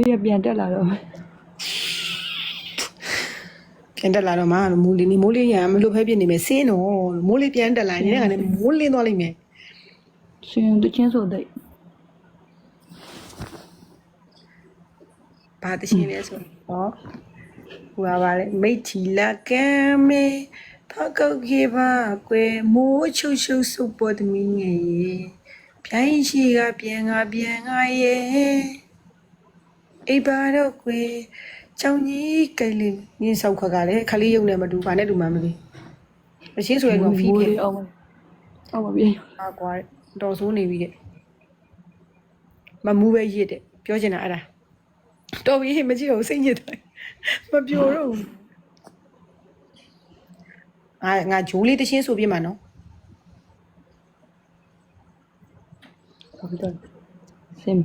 လေးကပြန်တက်လာတော့မယ်ပြန်တက်လာတော့မှမိုးလေးနေမိုးလေးရံမလို့ဖဲပြနေမယ်စင်းတော့မိုးလေးပြန်တက်လာနေတဲ့ကနေမိုးလင်းသွားလိမ့်မယ်ရှင်တချင်းဆိုတဲ့ဘာတချင်းလဲဆိုဟောဟိုပါလေမိတ်ချီလာကံမေဖကောက်ခေပါကွယ်မိုးချုပ်ချုပ်စုပ်ပေါ်သမီးငယ်ရေပြိုင်းရှိကပြန်ငါပြန်ငါရဲ့ အိပ်ပါတော့ကွယ်ကြောင်ကြီးကလေးမြင်းဆောက်ခွက်ကလည်းခလေးရုံနဲ့မတူဘာနဲ့တူမှမသိအချင်းဆိုရင်တော့ဖီးမိုးဖြစ်လေးအောင်အောင်ပါပြီအာကွာတော်ဆိုးနေပြီတဲ့မမူးပဲရစ်တဲ့ပြောချင်တာအဲ့ဒါတော်ပြီမကြည့်တော့စိတ်ညစ်တယ်မပြောတော့ဘူးငါငါဂျိုးလေးတချင်းဆိုပြမှာနော်ဟုတ်တယ်စင်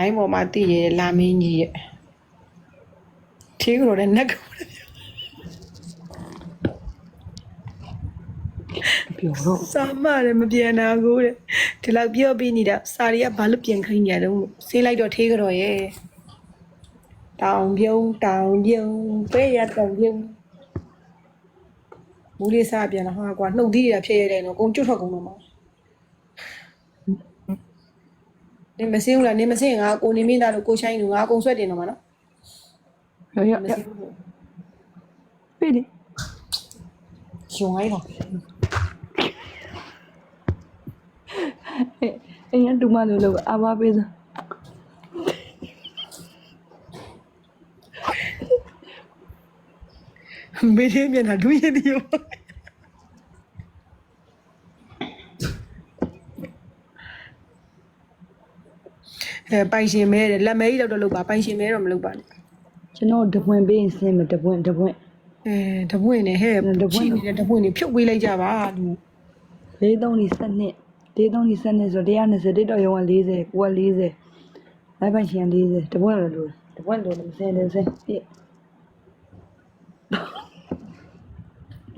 လိုင်းပေါ်မှာတည်ရတဲ့လာမင်းကြီးရဲ့ထေးကြော်တဲ့နက်ကောပြောတော့စာမတယ်မပြန်နာကိုတဲ့ဒီလောက်ပြောပြီးနေတာစာရီကဘာလို့ပြန်ခိုင်းနေရတော့ဆေးလိုက်တော့ထေးကြော်ရဲ့တောင်ပြုံးတောင်ပြုံးပဲရတောင်ပြုံးမူလေးစားပြန်လာဟာကွာနှုတ်သီးရဖြစ်ရတဲ့နော်ကုန်ကျွတ်ထွက်ကုန်တော့မှာ နေမစင်းဘူးလားနေမစင်းငါကိုနေမင်းသားတို့ကိုချိုင်းတို့ငါအကုန်ဆွဲတင်တော့မှာနော်ရရမရစင်းဘူးပြီလေဂျုံလိုက်တော့အဲ့အဲ့ရတူမလို့လို့အဘပေးစမေးသေးမြန်တာဒူးရင်ဒီရော အဲပိုင်ရှင်မဲတယ်လက်မဲကြီးတော့တော့လုပ်ပါပိုင်ရှင်မဲတော့မလုပ်ပါနဲ့ကျွန်တော်တပွင့်ပေးရင်စင်မတပွင့်တပွင့်အဲတပွင့်နဲ့ဟဲ့တပွင့်ရှိနေတဲ့တပွင့်နေဖြုတ်ပေးလိုက်ကြပါလူလေးသုံးလီစနစ်လေးသုံးလီစနစ်ဆို120တိတော့ရောက40ကိုက40လိုက်ပိုင်ရှင်40တပွင့်လို့လို့တပွင့်လို့မစင်တယ်စင်ပြည့်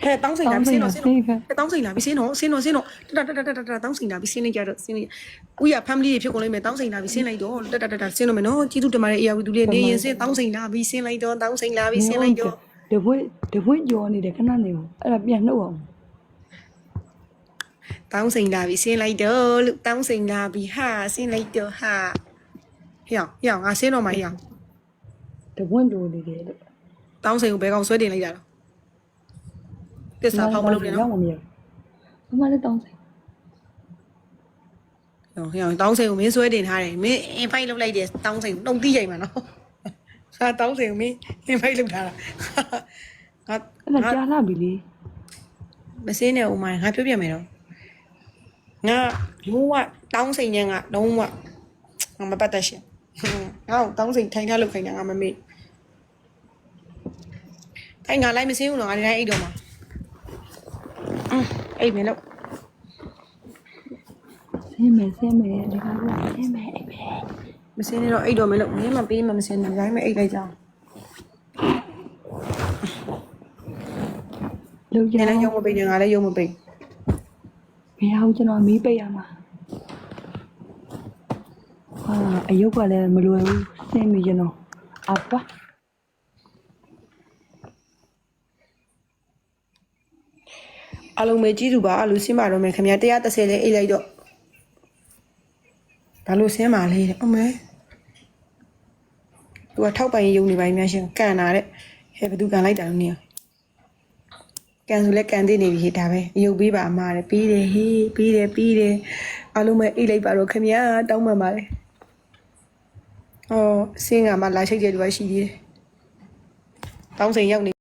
ဟဲ့တောင်းစိန်လာပြီးစင်းတော့စင်းတော့ဟဲ့ဟဲ့တောင်းစိန်လာပြီးစင်းတော့စင်းတော့စင်းတော့တတတတတတောင်းစိန်လာပြီးစင်းလိုက်ကြတော့စင်းလိုက်ဥရ family တွေဖြစ်ကုန်လိမ့်မယ်တောင်းစိန်လာပြီးစင်းလိုက်တော့တတတတစင်းတော့မယ်နော်ကျေးဇူးတင်ပါတယ်အေယာဝီသူလေးနေရင်စင်းတောင်းစိန်လာပြီးစင်းလိုက်တော့တောင်းစိန်လာပြီးစင်းလိုက်တော့တပွင့်တပွင့်ကြောနေတယ်ခဏနေအောင်အဲ့ဒါပြန်နှုတ်အောင်တောင်းစိန်လာပြီးဆင်းလိုက်တော့လို့တောင်းစိန်လာပြီးဟာဆင်းလိုက်တော့ဟာဟေ့အောင်ဟေ့အောင်ငါဆင်းတော့မှဟေ့အောင်တပွင့်လိုနေတယ်လို့တောင်းစိန်ကိုဘယ်ကောင်ဆွဲတင်လိုက်တာလဲ တစ္ဆာဖောက်မလုပ်နဲ့နော်မမြင်ဘူးမမလည်းတောင်းဆိုင်ဟေ့အောင်တောင်းစိန်ကိုမင်းဆွဲတင်ထားတယ်မင်းအင်ဖိုက်လုပ်လိုက်တယ်တောင်းစိန်ကိုတုံတိချိန်မှာနော်ဟာတောင်းစိန်ကိုမင်းအင်ဖိုက်လုပ်ထားတာငါအဲ့ဒါငါကြားလာပြီလေမစင်းနဲ့ဦးမငါပြောပြမယ်တော့ငါလုံးဝတောင်းစိန်ညံကလုံးဝငါမပတ်သက်ရှင်ငါ့ကိုတောင်းစိန်ထိုင်ထားလုပ်ခိုင်းတာငါမမေ့ထိုင်ငါလိုက်မစင်းဘူးတော့ငါဒီတိုင်းအိတ်တော့မှာ အင်းအိတ်မယ်လို့ဆင်းမယ်ဆင်းမယ်ဒီကောင်ကဆင်းမယ်အိပ်ပဲမစင်းနေတော့အိတ်တော့မယ်လို့မင်းမပေးမှမစင်းဘူးဒီတိုင်းပဲအိတ်လိုက်ကြအောင်လောက်ရညအောင်လည်းရုံမပိတ်နဲ့ငါလည်းရုံမပိတ်ဘယ်အောင်ကျွန်တော်မီးပိတ်ရမှာဟာအယုတ်ကလည်းမလွယ်ဘူးဆင်းပြီကျွန်တော်အပ အလုံးမေကြည့်သူပါအလူစင်းပါတော့မယ်ခင်ဗျာ130လဲအိတ်လိုက်တော့ဘာလို့စင်းပါလဲတဲ့အမေသူကထောက်ပိုင်ရုံနေပိုင်းများရှင်ကန်တာတဲ့ဟဲ့ဘသူကန်လိုက်တာလို့နေကန်ဆိုလဲကန်သေးနေပြီဟေ့ဒါပဲအယုတ်ပေးပါအမတဲ့ပြီးတယ်ဟေးပြီးတယ်ပြီးတယ်အလုံးမေအိတ်လိုက်ပါတော့ခင်ဗျာတောင်းပန်ပါလေဟောစင်းကမှလာချိတ်တဲ့လူကရှိသေးတယ်တောင်းစိန်ရောက်နေ